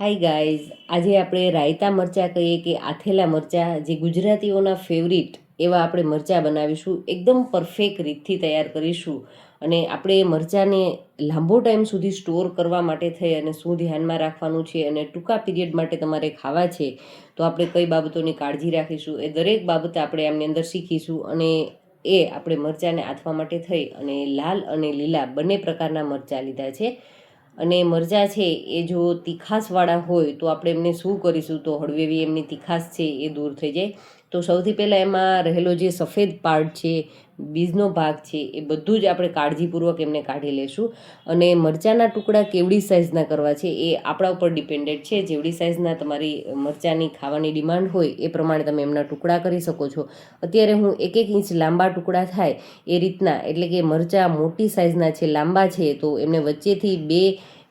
Hi guys આજે આપણે રાયતા મરચાં કહીએ કે આથેલા મરચાં, જે ગુજરાતીઓના ફેવરિટ એવા આપણે મરચાં બનાવીશું, એકદમ પરફેક્ટ રીતથી તૈયાર કરીશું. અને આપણે મરચાંને લાંબો ટાઈમ સુધી સ્ટોર કરવા માટે થઈ અને શું ધ્યાનમાં રાખવાનું છે અને ટૂંકા પીરિયડ માટે તમારે ખાવા છે, તો આપણે કઈ બાબતોની કાળજી રાખીશું, એ દરેક બાબતે આપણે આમની અંદર શીખીશું અને એ આપણે મરચાંને આથવા માટે થઈ અને લાલ અને લીલા બંને પ્રકારના મરચાં લીધા છે. અને મરચાં છે, એ જો તીખાસવાળા હોય તો આપણે એમને શું કરીશું? તો હળવેવી એમની તીખાસ છે, એ દૂર થઈ જાય. તો સૌથી પહેલાં એમાં રહેલો જે સફેદ પાર્ટ છે, બીજનો ભાગ છે, એ બધું જ આપણે કાળજીપૂર્વક એમને કાઢી લેશું. અને મરચાંના ટુકડા કેવડી સાઇઝના કરવા છે એ આપણા ઉપર ડિપેન્ડેડ છે. જેવડી સાઇઝના તમારી મરચાંની ખાવાની ડિમાન્ડ હોય એ પ્રમાણે તમે એમના ટુકડા કરી શકો છો. અત્યારે હું એક એક ઇંચ લાંબા ટુકડા થાય એ રીતના, એટલે કે મરચાં મોટી સાઇઝના છે, લાંબા છે, તો એમને વચ્ચેથી બે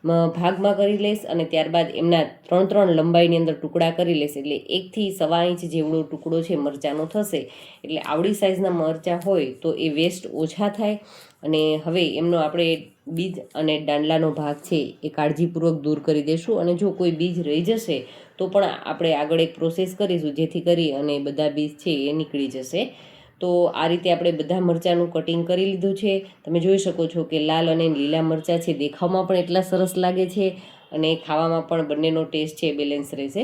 ભાગમાં કરી લઈશ અને ત્યારબાદ એમના ત્રણ ત્રણ લંબાઈની અંદર ટુકડા કરી લઈશ એટલે એકથી સવા ઇંચ જેવડો ટુકડો છે મરચાંનો થશે. એટલે આવડી સાઇઝના મરચાં હોય તો એ વેસ્ટ ઓછા થાય. અને હવે એમનો આપણે બીજ અને દાંડલાનો ભાગ છે એ કાળજીપૂર્વક દૂર કરી દઈશું અને જો કોઈ બીજ રહી જશે તો પણ આપણે આગળ એક પ્રોસેસ કરીશું જેથી કરી અને બધા બીજ છે એ નીકળી જશે. તો આ રીતે આપણે બધા મરચાંનું કટિંગ કરી લીધું છે. તમે જોઈ શકો છો કે લાલ અને લીલા મરચાં છે, દેખાવમાં પણ એટલા સરસ લાગે છે અને ખાવામાં પણ બંનેનો ટેસ્ટ છે બેલેન્સ રહેશે.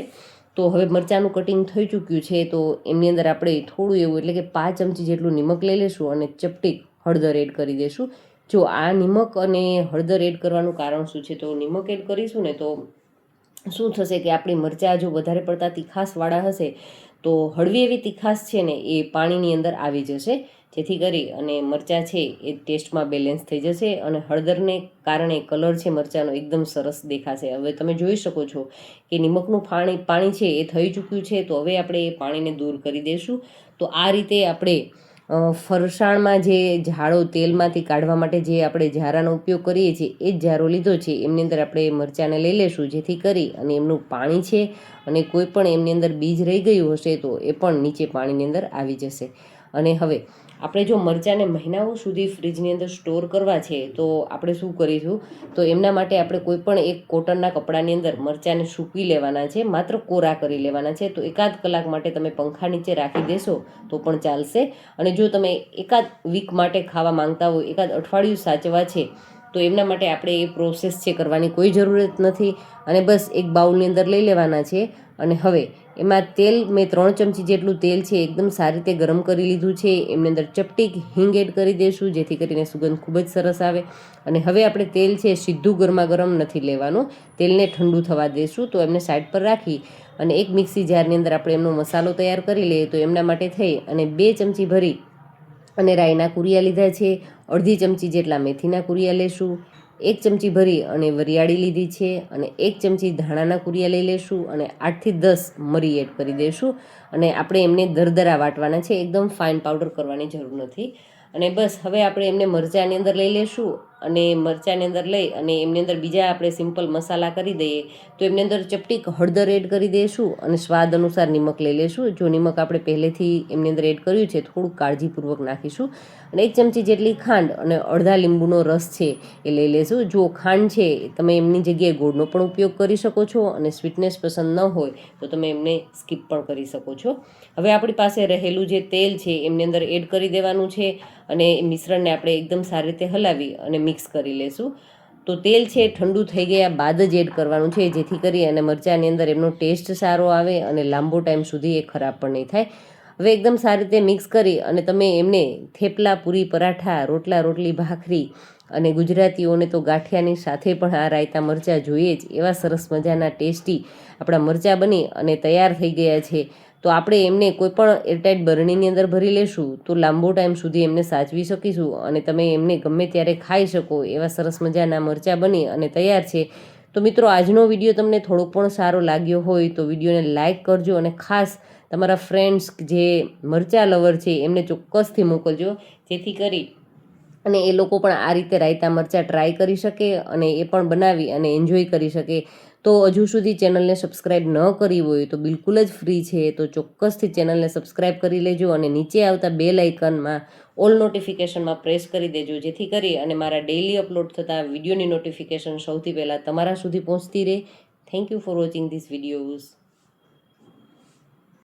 તો હવે મરચાંનું કટિંગ થઈ ચૂક્યું છે, તો એમની અંદર આપણે થોડું એવું એટલે કે પાંચ ચમચી જેટલું નિમક લઈ લઈશું અને ચપટી હળદર એડ કરી દઈશું જો આ નિમક અને હળદર એડ કરવાનું કારણ શું છે, તો નિમક એડ કરીશું ને તો શું થશે કે આપણી મરચાં જો વધારે પડતા તીખાસવાળા હશે, તો હળવી એવી તીખાસ છે ને, એ પાણીની અંદર આવી જશે. જેથી કરી અને મરચાં છે એ ટેસ્ટમાં બેલેન્સ થઈ જશે અને હળદરને કારણે કલર છે મરચાંનો એકદમ સરસ દેખાશે. હવે તમે જોઈ શકો છો કે નિમકનું પાણી પાણી છે એ થઈ ચૂક્યું છે, તો હવે આપણે એ પાણીને દૂર કરી દઈશું તો આ રીતે આપણે ફરસાણમાં જે ઝાડો તેલમાંથી કાઢવા માટે જે આપણે ઝારાનો ઉપયોગ કરીએ છીએ, એ જ ઝારો લીધો છે. એમની અંદર આપણે મરચાંને લઈ લેશું, જેથી કરી અને એમનું પાણી છે અને કોઈ પણ એમની અંદર બીજ રહી ગયું હશે તો એ પણ નીચે પાણીની અંદર આવી જશે. અને હવે આપણે જો મરચાંને મહિનાઓ સુધી ફ્રીજની અંદર સ્ટોર કરવા છે, તો આપણે શું કરીશું? તો એમના માટે આપણે કોઈ પણ એક કોટનના કપડાની અંદર મરચાંને સૂકવી લેવાના છે, માત્ર કોરા કરી લેવાના છે. તો એકાદ કલાક માટે તમે પંખા નીચે રાખી દેશો, તો પણ ચાલશે. અને જો તમે એકાદ વીક માટે ખાવા માંગતા હોય, એકાદ અઠવાડિયું સાચવા છે, તો એમના માટે આપણે એ પ્રોસેસ છે કરવાની કોઈ જરૂરત નથી. અને બસ એક બાઉલની અંદર લઈ લેવાના છે. અને હવે એમાં તેલ, મેં ત્રણ ચમચી જેટલું તેલ છે, એકદમ સારી રીતે ગરમ કરી લીધું છે. એમની અંદર ચપટીક હિંગ એડ કરી દઈશું જેથી કરીને સુગંધ ખૂબ જ સરસ આવે. અને હવે આપણે તેલ છે, સીધું ગરમા ગરમ નથી લેવાનું. તેલને ઠંડુ થવા દઈશું તો એમને સાઈડ પર રાખી અને એક મિક્સી જારની અંદર આપણે એમનો મસાલો તૈયાર કરી લઈએ, તો એમના માટે થઈ. અને બે ચમચી ભરી અને રાઈના કુરિયા લીધા છે. અડધી ચમચી જેટલા મેથીના કુરિયા લેશું. એક ચમચી ભરી અને વરિયાળી લીધી છે અને એક ચમચી ધાણાના કુરિયા લઈ લેશું અને આઠથી દસ મરી એડ કરી દઈશું અને આપણે એમને દરદરા વાટવાના છે, એકદમ ફાઇન પાવડર કરવાની જરૂર નથી. અને બસ, હવે આપણે એમને મરચાંની અંદર લઈ લેશું અને મરચાંની અંદર લઈ અને એમની અંદર બીજા આપણે સિમ્પલ મસાલા કરી દઈએ, તો એમની અંદર ચપટીક હળદર એડ કરી દઈશું અને સ્વાદ અનુસાર નિમક લઈ લેશું જો નિમક આપણે પહેલેથી એમની અંદર એડ કર્યું છે થોડુંક કાળજીપૂર્વક નાખીશું અને એક ચમચી જેટલી ખાંડ અને અડધા લીંબુનો રસ છે એ લઈ લેશું જો ખાંડ છે, તમે એમની જગ્યાએ ગોળનો પણ ઉપયોગ કરી શકો છો અને સ્વીટનેસ પસંદ ન હોય, તો તમે એમને સ્કીપ પણ કરી શકો છો. હવે આપણી પાસે રહેલું જે તેલ છે, એમની અંદર એડ કરી દેવાનું છે અને મિશ્રણને આપણે એકદમ સારી રીતે હલાવી અને મિક્સ કરી લેશું. તો તેલ છે ઠંડુ થઈ ગયા બાદ જ એડ કરવાનું છે. જેથી કરી અને મરચાંની અંદર એમનો ટેસ્ટ સારો આવે અને લાંબો ટાઈમ સુધી એ ખરાબ પણ નહીં થાય. હવે એકદમ સારી રીતે મિક્સ કરી અને તમે એમને થેપલા, પૂરી, પરાઠા, રોટલા, રોટલી, ભાખરી અને ગુજરાતીઓને તો ગાંઠિયાની સાથે પણ આ રાયતા મરચાં જોઈએ જ. એવા સરસ મજાના ટેસ્ટી આપણા મરચાં બની અને તૈયાર થઈ ગયા છે. તો આપણે એમને કોઈ પણ એરટાઇટ બરણીની અંદર ભરી લેશું તો લાંબો ટાઈમ સુધી એમને સાચવી શકીશું અને તમે એમને ગમે ત્યારે ખાઈ શકો એવા સરસ મજાના મરચાં બની અને તૈયાર છે. તો મિત્રો, આજનો વીડિયો તમને થોડોક પણ સારો લાગ્યો હોય તો વિડીયોને લાઇક કરજો અને ખાસ તમારા ફ્રેન્ડ્સ જે મરચાં લવર છે એમને ચોક્કસથી મોકલજો, જેથી કરી અને એ લોકો પણ આ રીતે રાયતા મરચાં ટ્રાય કરી શકે અને એ પણ બનાવી અને એન્જોય કરી શકે. તો હજુ સુધી ચેનલને સબસ્ક્રાઇબ ન કરી હોય તો બિલકુલ જ ફ્રી છે. તો ચોક્કસથી ચેનલને સબસ્ક્રાઇબ કરી લેજો અને નીચે આવતા બે લાઇકનમાં ઓલ નોટિફિકેશનમાં પ્રેસ કરી દેજો, જેથી કરી અને મારા ડેઇલી અપલોડ થતા વિડીયોની નોટિફિકેશન સૌથી પહેલાં તમારા સુધી પહોંચતી રહે. Thank you for watching this videos.